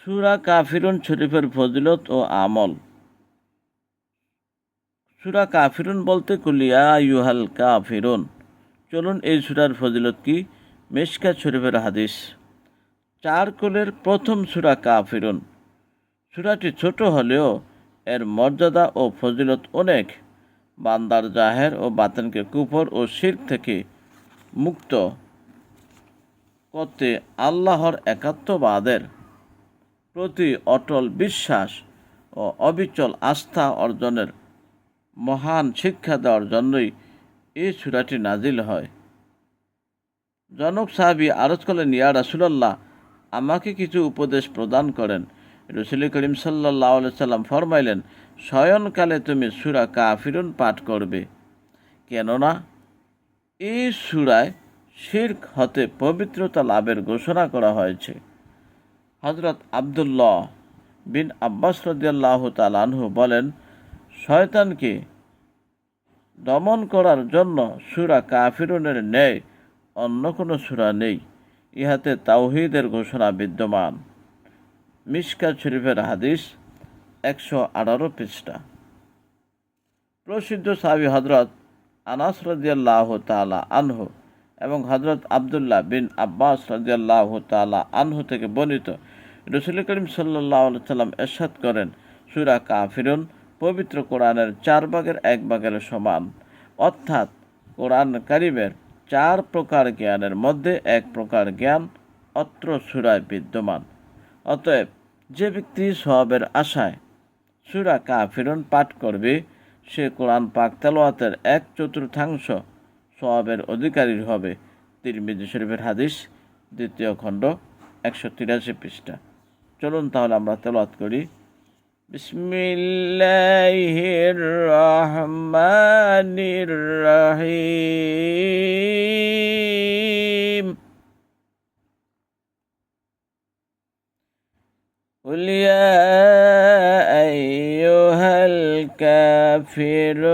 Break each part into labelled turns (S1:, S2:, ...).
S1: সুরা কাফিরুন শরীফের ফজিলত ও আমল। সুরা কাফিরুন বলতে কুলিয়া ইউহাল কাফিরুন। চলুন এই সুরার ফজিলত কি? মেশকা শরীফের হাদিস। চার কুলের প্রথম সুরা কাফিরুন। সুরাটি ছোট হলেও এর মর্যাদা ও ফজিলত অনেক। বান্দার জাহের ও বাতেনকে কুফর ও শির্ক থেকে মুক্ত করতে আল্লাহর একাত্মবাদের প্রতি অটল বিশ্বাস ও অবিচল আস্থা অর্জনের মহান শিক্ষা দেওয়ার জন্যই এই সুরাটি নাজিল হয়। জনক সাহাবি আরজ করলেন, ইয়া রাসুলাল্লাহ, আমাকে কিছু উপদেশ প্রদান করেন। রসুল করিম সাল্লাহ সাল্লাম ফরমাইলেন, শয়নকালে তুমি সুরা কাফিরুন পাঠ করবে। কেননা এই সুরায় শির্ক হতে পবিত্রতা লাভের ঘোষণা করা হয়েছে। হজরত আবদুল্লাহ বিন আব্বাস রদিয়াল্লাহ তালানহু বলেন, শয়তানকে দমন করার জন্য সুরা কাফিরুনের ন্যায় অন্য কোনো সুরা নেই। ইহাতে তাওহিদের ঘোষণা বিদ্যমান। মিসকা শরীফের হাদিস একশো আঠারো পৃষ্ঠা। প্রসিদ্ধ সাবি হজরত আনাস রদিয়াল্লাহ তালা আনহু এবং হজরত আবদুল্লাহ বিন আব্বাস রাজিয়াল্লাহ তালা আনহু থেকে বর্ণিত। রসুল করিম সাল্লাহ সাল্লাম এরশাদ করেন, সুরা কাফিরুন পবিত্র কোরআনের চার ভাগের এক ভাগের সমান। অর্থাৎ কোরআন কারিমের চার প্রকার জ্ঞানের মধ্যে এক প্রকার জ্ঞান অত্র সুরায় বিদ্যমান। অতএব যে ব্যক্তি সবের আশায় সুরা কাফিরুন পাঠ করবে, সে কোরআন পাক তেলোয়াতের এক চতুর্থাংশ সওয়াবের অধিকারী হবে তিরমিজি শরীফের হাদিস দ্বিতীয় খণ্ড একশো তিরাশি পৃষ্ঠা চলুন তাহলে আমরা তেলাওয়াত করি বিসমিল্লাহির রহমানির রহিম قل يا أيها الكافرون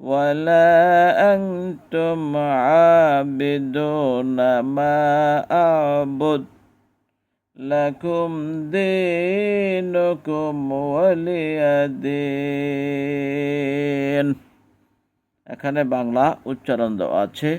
S1: ولا أنتم عابدون ما أعبد لكم دينكم ولي دين এখানে বাংলা উচ্চারণ দেওয়া আছে